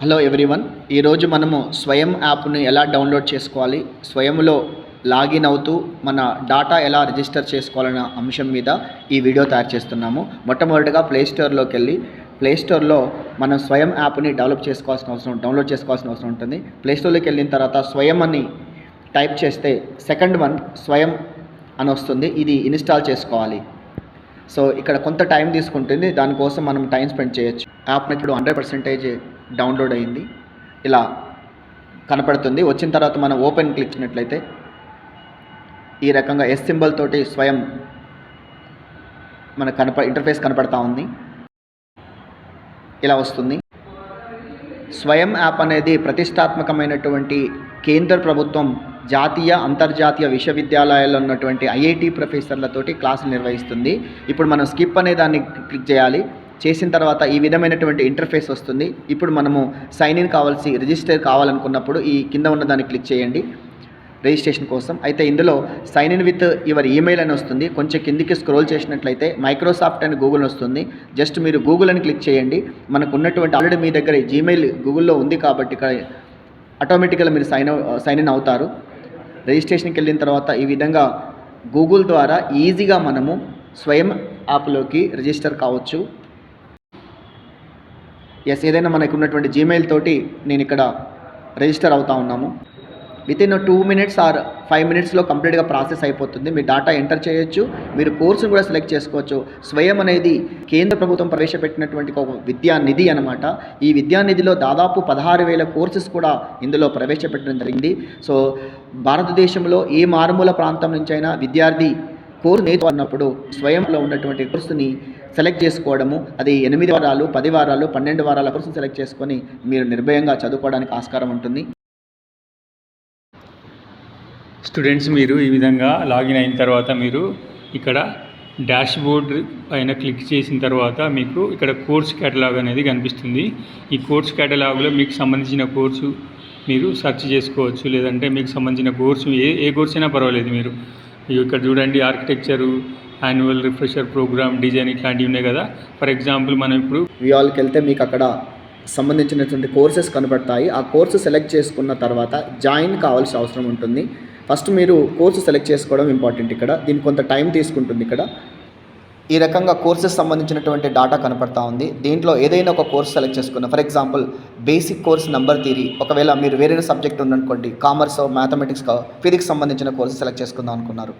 Hello everyone ఈరోజు మనము స్వయం యాప్ని ఎలా డౌన్లోడ్ చేసుకోవాలి స్వయంలో లాగిన్ అవుతూ మన డాటా ఎలా రిజిస్టర్ చేసుకోవాలన్న అంశం మీద ఈ వీడియో తయారు చేస్తున్నాము. మొట్టమొదటిగా ప్లే స్టోర్లోకి వెళ్ళి ప్లే స్టోర్లో మనం స్వయం యాప్ని డెవలప్ చేసుకోవాల్సిన అవసరం డౌన్లోడ్ చేసుకోవాల్సిన అవసరం ఉంటుంది. ప్లేస్టోర్లోకి వెళ్ళిన తర్వాత స్వయం అని టైప్ చేస్తే సెకండ్ వన్ స్వయం అని వస్తుంది. ఇది ఇన్స్టాల్ చేసుకోవాలి. సో ఇక్కడ కొంత టైం తీసుకుంటుంది. దానికోసం మనం టైం స్పెండ్ చేయొచ్చు. యాప్ ఇప్పుడు హండ్రెడ్ పర్సెంటేజ్ డౌన్లోడ్ అయింది. ఇలా కనపడుతుంది. వచ్చిన తర్వాత మనం ఓపెన్ క్లిక్ చేసినట్లయితే ఈ రకంగా ఎస్ సింబల్ తోటి స్వయం మన కనప ఇంటర్ఫేస్ కనపడతా ఉంది. ఇలా వస్తుంది. స్వయం యాప్ అనేది ప్రతిష్టాత్మకమైనటువంటి కేంద్ర ప్రభుత్వం జాతీయ అంతర్జాతీయ విశ్వవిద్యాలయాల్లో ఉన్నటువంటి ఐఐటి ప్రొఫెసర్లతోటి క్లాసులు నిర్వహిస్తుంది. ఇప్పుడు మనం స్కిప్ అనే దాన్ని క్లిక్ చేయాలి. చేసిన తర్వాత ఈ విధమైనటువంటి ఇంటర్ఫేస్ వస్తుంది. ఇప్పుడు మనము సైన్ ఇన్ కావాల్సి రిజిస్టర్ కావాలనుకున్నప్పుడు ఈ కింద ఉన్న దాన్ని క్లిక్ చేయండి. రిజిస్ట్రేషన్ కోసం. అయితే ఇందులో sign in with your email అని వస్తుంది. కొంచెం కిందికి స్క్రోల్ చేసినట్లయితే మైక్రోసాఫ్ట్ అని గూగుల్ వస్తుంది. జస్ట్ మీరు గూగుల్ అని క్లిక్ చేయండి. మనకు ఉన్నటువంటి ఆల్రెడీ మీ దగ్గర జీమెయిల్ గూగుల్లో ఉంది కాబట్టి ఇక్కడ ఆటోమేటిక్గా మీరు సైన్ సైన్ ఇన్ అవుతారు. రిజిస్ట్రేషన్కి వెళ్ళిన తర్వాత ఈ విధంగా గూగుల్ ద్వారా ఈజీగా మనము స్వయం యాప్లోకి రిజిస్టర్ కావచ్చు. ఎస్ ఏదైనా మనకు ఉన్నటువంటి జీమెయిల్ తోటి నేను ఇక్కడ రిజిస్టర్ అవుతా ఉన్నాము. Within two minutes or five మినిట్స్లో కంప్లీట్గా ప్రాసెస్ అయిపోతుంది. మీ డాటా ఎంటర్ చేయొచ్చు. మీరు కోర్సును కూడా సెలెక్ట్ చేసుకోవచ్చు. స్వయం అనేది కేంద్ర ప్రభుత్వం ప్రవేశపెట్టినటువంటి ఒక విద్యా నిధి అనమాట ఈ విద్యా నిధిలో దాదాపు పదహారు వేల కోర్సెస్ కూడా ఇందులో ప్రవేశపెట్టడం జరిగింది. సో భారతదేశంలో ఏ మారుమూల ప్రాంతం నుంచైనా విద్యార్థి కోర్సు నేర్చుకున్నప్పుడు స్వయంలో ఉన్నటువంటి కోర్సుని సెలెక్ట్ చేసుకోవడము అది ఎనిమిది వారాలు పది వారాలు పన్నెండు వారాల కోసం సెలెక్ట్ చేసుకొని మీరు నిర్భయంగా చదువుకోవడానికి ఆస్కారం ఉంటుంది. స్టూడెంట్స్ మీరు ఈ విధంగా లాగిన్ అయిన తర్వాత మీరు ఇక్కడ డాష్ బోర్డ్ పైన క్లిక్ చేసిన తర్వాత మీకు ఇక్కడ కోర్స్ కేటలాగ్ అనేది కనిపిస్తుంది. ఈ కోర్స్ కేటలాగ్లో మీకు సంబంధించిన కోర్సు మీరు సెర్చ్ చేసుకోవచ్చు. లేదంటే మీకు సంబంధించిన కోర్సు ఏ ఏ కోర్స్ అయినా పర్వాలేదు మీరు. ఇక్కడ చూడండి architecture annual refresher program design ఇట్లాంటివి ఉన్నాయి కదా. ఫర్ ఎగ్జాంపుల్ మనం ఇప్పుడు వియాల్కి వెళ్తే మీకు అక్కడ సంబంధించినటువంటి కోర్సెస్ కనబడతాయి ఆ కోర్సు సెలెక్ట్ చేసుకున్న తర్వాత జాయిన్ కావాల్సిన అవసరం ఉంటుంది. ఫస్ట్ మీరు కోర్సు సెలెక్ట్ చేసుకోవడం ఇంపార్టెంట్ ఇక్కడ. దీనికి కొంత టైం తీసుకుంటుంది ఇక్కడ. ఈ రకంగా కోర్సెస్ సంబంధించినటువంటి డాటా కనపడతా ఉంది. దీంట్లో ఏదైనా ఒక కోర్స్ సెలెక్ట్ చేసుకున్న for example basic course number theory ఒకవేళ మీరు వేరే సబ్జెక్ట్ ఉందనుకోండి కామర్స్ మ్యాథమెటిక్స్ ఫిజిక్స్ సంబంధించిన కోర్సు సెలెక్ట్ చేసుకుందాం అనుకున్నారు.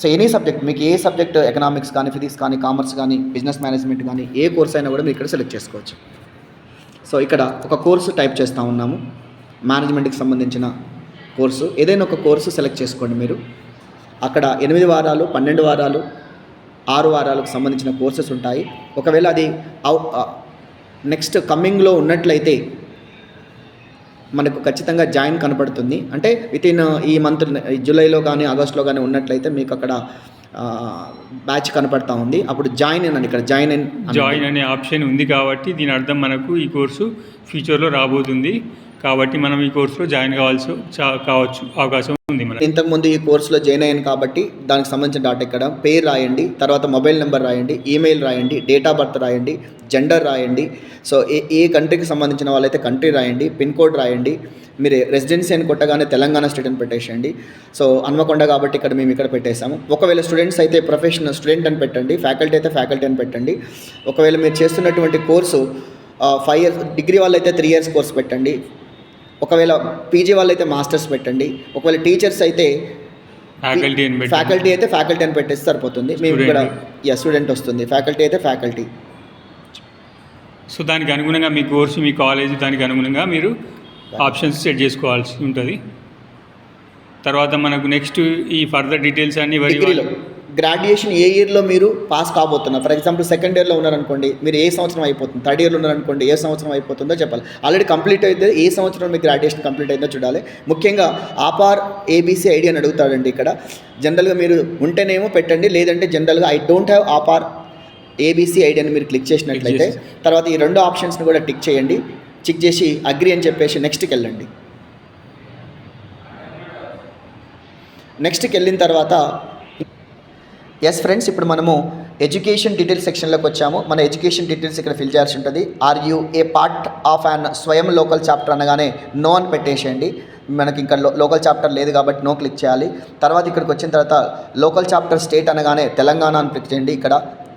సో ఎనీ సబ్జెక్ట్ మీకు ఏ సబ్జెక్ట్ ఎకనామిక్స్ కానీ ఫిజిక్స్ కానీ కామర్స్ కానీ బిజినెస్ మేనేజ్మెంట్ కానీ ఏ కోర్స్ అయినా కూడా మీరు ఇక్కడ సెలెక్ట్ చేసుకోవచ్చు. సో ఇక్కడ ఒక కోర్సు టైప్ చేస్తూ ఉన్నాము. మేనేజ్మెంట్కి సంబంధించిన కోర్సు ఏదైనా ఒక కోర్సు సెలెక్ట్ చేసుకోండి మీరు. అక్కడ ఎనిమిది వారాలు పన్నెండు వారాలు ఆరు వారాలకు సంబంధించిన కోర్సెస్ ఉంటాయి. ఒకవేళ అది నెక్స్ట్ కమ్మింగ్లో ఉన్నట్లయితే మనకు ఖచ్చితంగా జాయిన్ కనపడుతుంది అంటే విత్ ఇన్ ఈ మంత్ జూలైలో కానీ ఆగస్ట్లో కానీ ఉన్నట్లయితే మీకు అక్కడ బ్యాచ్ కనపడతా ఉంది. అప్పుడు జాయిన్ అని ఇక్కడ జాయిన్ జాయిన్ అనే ఆప్షన్ ఉంది కాబట్టి దీని అర్థం మనకు ఈ కోర్సు ఫ్యూచర్లో రాబోతుంది. కాబట్టి మనం ఈ కోర్సులో జాయిన్ కావాల్సి చా- కావచ్చు అవకాశం ఉంది మనం ఇంతకుముందు ఈ కోర్సులో జాయిన్ అయ్యాను కాబట్టి దానికి సంబంధించిన డాటా ఇక్కడ పేరు రాయండి తర్వాత మొబైల్ నెంబర్ రాయండి ఈమెయిల్ రాయండి డేట్ ఆఫ్ బర్త్ రాయండి జెండర్ రాయండి. సో ఏ ఏ కంట్రీకి సంబంధించిన వాళ్ళైతే కంట్రీ రాయండి పిన్ కోడ్ రాయండి మీరు రెసిడెన్సీ అని కొట్టగానే తెలంగాణ స్టేట్ అని పెట్టేసేయండి. సో హన్మకొండ కాబట్టి ఇక్కడ మేము ఇక్కడ పెట్టేసాము. ఒకవేళ స్టూడెంట్స్ అయితే ప్రొఫెషనల్ స్టూడెంట్ అని పెట్టండి ఫ్యాకల్టీ అయితే ఫ్యాకల్టీ అని పెట్టండి. ఒకవేళ మీరు చేస్తున్నటువంటి కోర్సు ఫైవ్ ఇయర్స్ డిగ్రీ వాళ్ళైతే త్రీ ఇయర్స్ కోర్స్ పెట్టండి. ఒకవేళ పీజీ వాళ్ళైతే మాస్టర్స్ పెట్టండి. ఒకవేళ టీచర్స్ అయితే ఫ్యాకల్టీ ఫ్యాకల్టీ అయితే ఫ్యాకల్టీ అని పెట్టేస్తే సరిపోతుంది. మేము ఇక్కడ యా స్టూడెంట్ వస్తుంది. ఫ్యాకల్టీ అయితే ఫ్యాకల్టీ సో దానికి అనుగుణంగా మీ కోర్సు మీ కాలేజ్ దానికి అనుగుణంగా మీరు ఆప్షన్స్ సెట్ చేసుకోవాల్సి ఉంటుంది. తర్వాత మనకు నెక్స్ట్ ఈ ఫర్దర్ డీటెయిల్స్ అన్ని డిగ్రీలో గ్రాడ్యుయేషన్ ఏ ఇయర్లో మీరు పాస్ కాబోతున్నారు ఫర్ ఎగ్జాంపుల్ సెకండ్ ఇయర్లో ఉన్నారనుకోండి మీరు ఏ సంవత్సరం అయిపోతుంది? థర్డ్ ఇయర్లో ఉన్నారనుకోండి ఏ సంవత్సరం అయిపోతుందో చెప్పాలి. ఆల్రెడీ కంప్లీట్ అయితే ఏ సంవత్సరం మీకు గ్రాడ్యుయేషన్ కంప్లీట్ అయిందో చూడాలి. ముఖ్యంగా ఆపార్ ఏబీసీ ఐడి అని అడుగుతాడండి ఇక్కడ. జనరల్గా మీరు ఉంటేనేమో పెట్టండి లేదంటే జనరల్గా I don't have APAAR ABC ID అని మీరు క్లిక్ చేసినట్లయితే తర్వాత ఈ రెండు ఆప్షన్స్ని కూడా టిక్ చేయండి. టిక్ చేసి అగ్రి అని చెప్పేసి నెక్స్ట్కి వెళ్ళండి. నెక్స్ట్కి వెళ్ళిన తర్వాత ఎస్ ఫ్రెండ్స్ ఇప్పుడు మనము ఎడ్యుకేషన్ డీటెయిల్స్ సెక్షన్లోకి వచ్చాము. మన ఎడ్యుకేషన్ డీటెయిల్స్ ఇక్కడ ఫిల్ చేయాల్సి ఉంటుంది. Are you a part of an Swayam local chapter అనగానే నో అని పెట్టేసేయండి. మనకి ఇంకా లోకల్ చాప్టర్ లేదు కాబట్టి నో క్లిక్ చేయాలి. తర్వాత ఇక్కడికి వచ్చిన తర్వాత లోకల్ చాప్టర్ స్టేట్ అనగానే తెలంగాణ అని క్లిక్ చేయండి ఇక్కడ.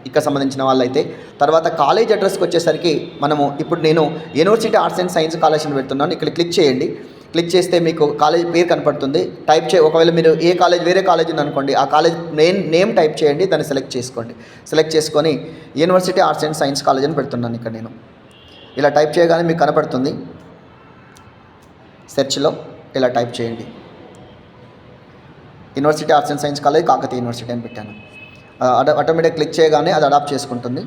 ఇక్కడ సంబంధించిన వాళ్ళైతే. తర్వాత కాలేజ్ అడ్రస్కి వచ్చేసరికి మనము ఇప్పుడు నేను university arts and science college అని పెడుతున్నాను. ఇక్కడ క్లిక్ చేయండి. క్లిక్ చేస్తే మీకు కాలేజ్ పేరు కనపడుతుంది. టైప్ చే ఒకవేళ మీరు ఏ కాలేజ్ వేరే కాలేజ్ ఉందనుకోండి ఆ కాలేజ్ నేమ్ నేమ్ టైప్ చేయండి దాన్ని సెలెక్ట్ చేసుకోండి. సెలెక్ట్ చేసుకొని university arts and science college అని పెడుతున్నాను ఇక్కడ నేను. ఇలా టైప్ చేయగానే మీకు కనపడుతుంది. సెర్చ్లో ఇలా టైప్ చేయండి. University arts and science college Kakatiya university అని పెట్టాను. ఆటోమేటిక్ క్లిక్ చేయగానే అది అడాప్ట్ చేసుకుంటుంది.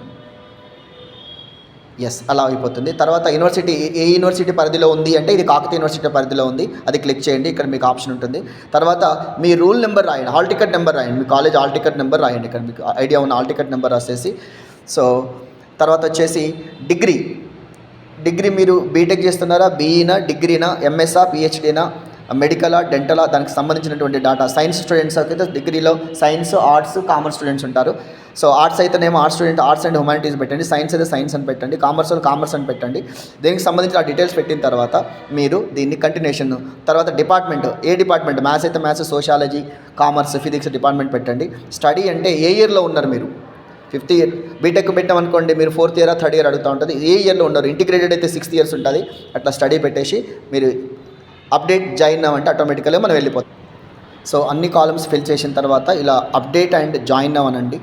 ఎస్ అలా అయిపోతుంది. తర్వాత యూనివర్సిటీ ఏ- యూనివర్సిటీ పరిధిలో ఉంది అంటే ఇది కాకతీయ యూనివర్సిటీ పరిధిలో ఉంది. అది క్లిక్ చేయండి ఇక్కడ మీకు ఆప్షన్ ఉంటుంది. తర్వాత మీ రూల్ నెంబర్ రాయండి హాల్ టికెట్ నెంబర్ రాయండి. మీ కాలేజ్ హాల్ టికెట్ నెంబర్ రాయండి ఇక్కడ మీకు ఐడియా ఉన్న హాల్ టికెట్ నెంబర్ రాసేసి. సో తర్వాత వచ్చేసి డిగ్రీ డిగ్రీ మీరు బీటెక్ చేస్తున్నారా? బీఈనా డిగ్రీనా ఎంఎస్ఆ పిహెచ్డీనా మెడికలా డెంటలా దానికి సంబంధించినటువంటి డాటా సైన్స్ స్టూడెంట్స్ అయితే డిగ్రీలో సైన్స్ ఆర్ట్స్ కామర్స్ స్టూడెంట్స్ ఉంటారు. సో ఆర్ట్స్ అయితేనేమో arts student arts and humanities పెట్టండి సైన్స్ అయితే సైన్స్ అని పెట్టండి కామర్స్ వాళ్ళు కామర్స్ అని పెట్టండి. దీనికి సంబంధించిన డీటెయిల్స్ పెట్టిన తర్వాత మీరు దీన్ని కంటిన్యూషన్ తర్వాత డిపార్ట్మెంట్ ఏ డిపార్ట్మెంట్ మ్యాథ్స్ అయితే maths sociology commerce physics department పెట్టండి. స్టడీ అంటే ఏ ఇయర్లో ఉన్నారు మీరు? ఫిఫ్త్ ఇయర్ బీటెక్ పెట్టామనుకోండి మీరు ఫోర్త్ ఇయర్ థర్డ్ ఇయర్ అడుగుతూ ఉంటుంది. ఏ ఇయర్లో ఉన్నారు? ఇంటిగ్రేటెడ్ అయితే సిక్స్త్ ఇయర్స్ ఉంటుంది. అట్లా స్టడీ పెట్టేసి మీరు అప్డేట్ జాయిన్ అవ్వంటే ఆటోమేటికల్గా మనం వెళ్ళిపోతాం. సో అన్ని కాలమ్స్ ఫిల్ చేసిన తర్వాత ఇలా అప్డేట్ అండ్ జాయిన్ అవ్వనండి.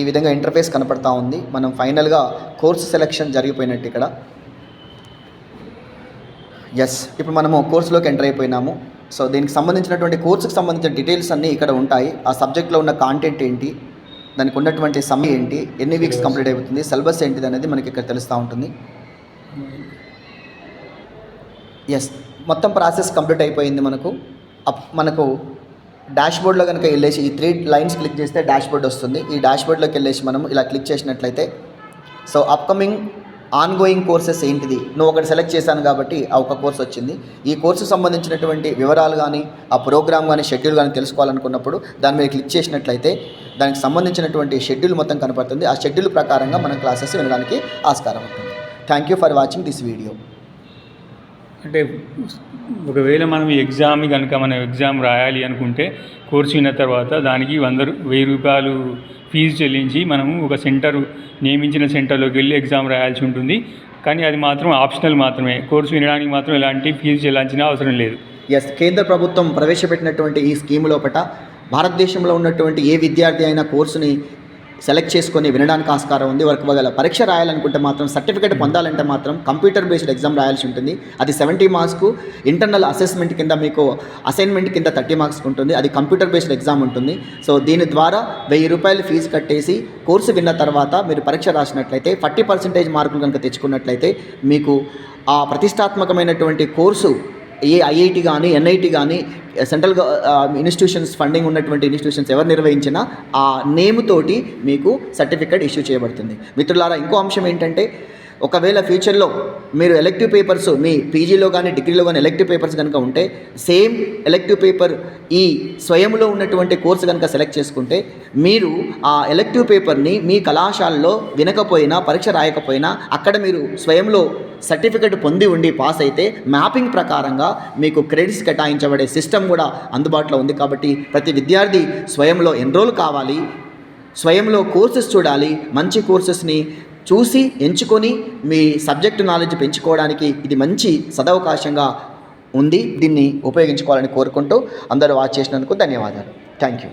ఈ విధంగా ఇంటర్ఫేస్ కనపడతా ఉంది. మనం ఫైనల్గా కోర్స్ సెలెక్షన్ జరిగిపోయినట్టు ఇక్కడ. ఎస్ ఇప్పుడు మనము కోర్సులోకి ఎంటర్ అయిపోయినాము. సో దీనికి సంబంధించినటువంటి కోర్సుకు సంబంధించిన డీటెయిల్స్ అన్నీ ఇక్కడ ఉంటాయి. ఆ సబ్జెక్ట్లో ఉన్న కాంటెంట్ ఏంటి? దానికి ఉన్నటువంటి సమయం ఏంటి? ఎన్ని వీక్స్ కంప్లీట్ అవుతుంది సిలబస్ ఏంటిది అనేది మనకి ఇక్కడ తెలుస్తూ ఉంటుంది. ఎస్ మొత్తం ప్రాసెస్ కంప్లీట్ అయిపోయింది మనకు. అప్ మనకు బోర్డ్లో కనుక వెళ్ళేసి ఈ త్రీ లైన్స్ క్లిక్ చేస్తే డాష్ బోర్డ్ వస్తుంది. ఈ డాష్బోర్డ్లోకి వెళ్ళేసి మనం ఇలా క్లిక్ చేసినట్లయితే సో అప్కమింగ్ ఆన్గోయింగ్ కోర్సెస్ ఏంటిది? నువ్వు ఒకటి సెలెక్ట్ చేశాను కాబట్టి ఆ ఒక కోర్స్ వచ్చింది. ఈ కోర్సు సంబంధించినటువంటి వివరాలు కానీ ఆ ప్రోగ్రామ్ కానీ షెడ్యూల్ కానీ తెలుసుకోవాలనుకున్నప్పుడు దాని మీద క్లిక్ చేసినట్లయితే దానికి సంబంధించినటువంటి షెడ్యూల్ మొత్తం కనపడుతుంది. ఆ షెడ్యూల్ ప్రకారంగా మనం క్లాసెస్ వినడానికి ఆస్కారం ఉంటుంది. Thank you for watching this video అంటే ఒకవేళ మనం ఎగ్జామ్ కనుక మనం ఎగ్జామ్ రాయాలి అనుకుంటే కోర్సు విన్న తర్వాత దానికి వంద రూ- వెయ్యి రూపాయలు ఫీజు చెల్లించి మనము ఒక సెంటర్ నియమించిన సెంటర్లోకి వెళ్ళి ఎగ్జామ్ రాయాల్సి ఉంటుంది. కానీ అది మాత్రం ఆప్షనల్ మాత్రమే. కోర్సు వినడానికి మాత్రం ఎలాంటి ఫీజు చెల్లించిన అవసరం లేదు. ఎస్ కేంద్ర ప్రభుత్వం ప్రవేశపెట్టినటువంటి ఈ స్కీమ్ లోపల భారతదేశంలో ఉన్నటువంటి ఏ విద్యార్థి అయినా కోర్సుని సెలెక్ట్ చేసుకొని వినడానికి ఆస్కారం ఉంది. వారికి ఒకవేళ పరీక్ష రాయాలనుకుంటే మాత్రం సర్టిఫికేట్ పొందాలంటే మాత్రం కంప్యూటర్ బేస్డ్ ఎగ్జామ్ రాయాల్సి ఉంటుంది. అది సెవెంటీ మార్క్స్కు ఇంటర్నల్ అసెస్మెంట్ కింద మీకు అసైన్మెంట్ కింద థర్టీ మార్క్స్ ఉంటుంది. అది కంప్యూటర్ బేస్డ్ ఎగ్జామ్ ఉంటుంది. సో దీని ద్వారా వెయ్యి రూపాయలు ఫీజు కట్టేసి కోర్సు విన్న తర్వాత మీరు పరీక్ష రాసినట్లయితే ఫార్టీ పర్సెంటేజ్ మార్కులు కనుక తెచ్చుకున్నట్లయితే మీకు ఆ ప్రతిష్టాత్మకమైనటువంటి కోర్సు ఏ ఐఐటి కానీ ఎన్ఐటి కానీ సెంట్రల్ ఇన్స్టిట్యూషన్స్ ఫండింగ్ ఉన్నటువంటి ఇన్స్టిట్యూషన్స్ ఎవరు నిర్వహించినా ఆ నేమ్ తోటి మీకు సర్టిఫికేట్ ఇష్యూ చేయబడుతుంది. మిత్రులారా ఇంకో అంశం ఏంటంటే ఒకవేళ ఫ్యూచర్లో మీరు ఎలెక్టివ్ పేపర్స్ మీ పీజీలో కానీ డిగ్రీలో కానీ ఎలెక్టివ్ పేపర్స్ కనుక ఉంటే సేమ్ ఎలెక్టివ్ పేపర్ ఈ స్వయంలో ఉన్నటువంటి కోర్సు కనుక సెలెక్ట్ చేసుకుంటే మీరు ఆ ఎలెక్టివ్ పేపర్ని మీ కళాశాలలో వినకపోయినా పరీక్ష రాయకపోయినా అక్కడ మీరు స్వయంలో సర్టిఫికెట్ పొంది ఉండి పాస్ అయితే మ్యాపింగ్ ప్రకారంగా మీకు క్రెడిట్స్ కేటాయించబడే సిస్టమ్ కూడా అందుబాటులో ఉంది కాబట్టి ప్రతి విద్యార్థి స్వయంలో ఎన్రోల్ కావాలి స్వయంలో కోర్సెస్ చూడాలి మంచి కోర్సెస్ని చూసి ఎంచుకొని మీ సబ్జెక్టు నాలెడ్జ్ పెంచుకోవడానికి ఇది మంచి సదవకాశంగా ఉంది. దీన్ని ఉపయోగించుకోవాలని కోరుకుంటూ అందరూ వాచ్ చేసినందుకు ధన్యవాదాలు. Thank you.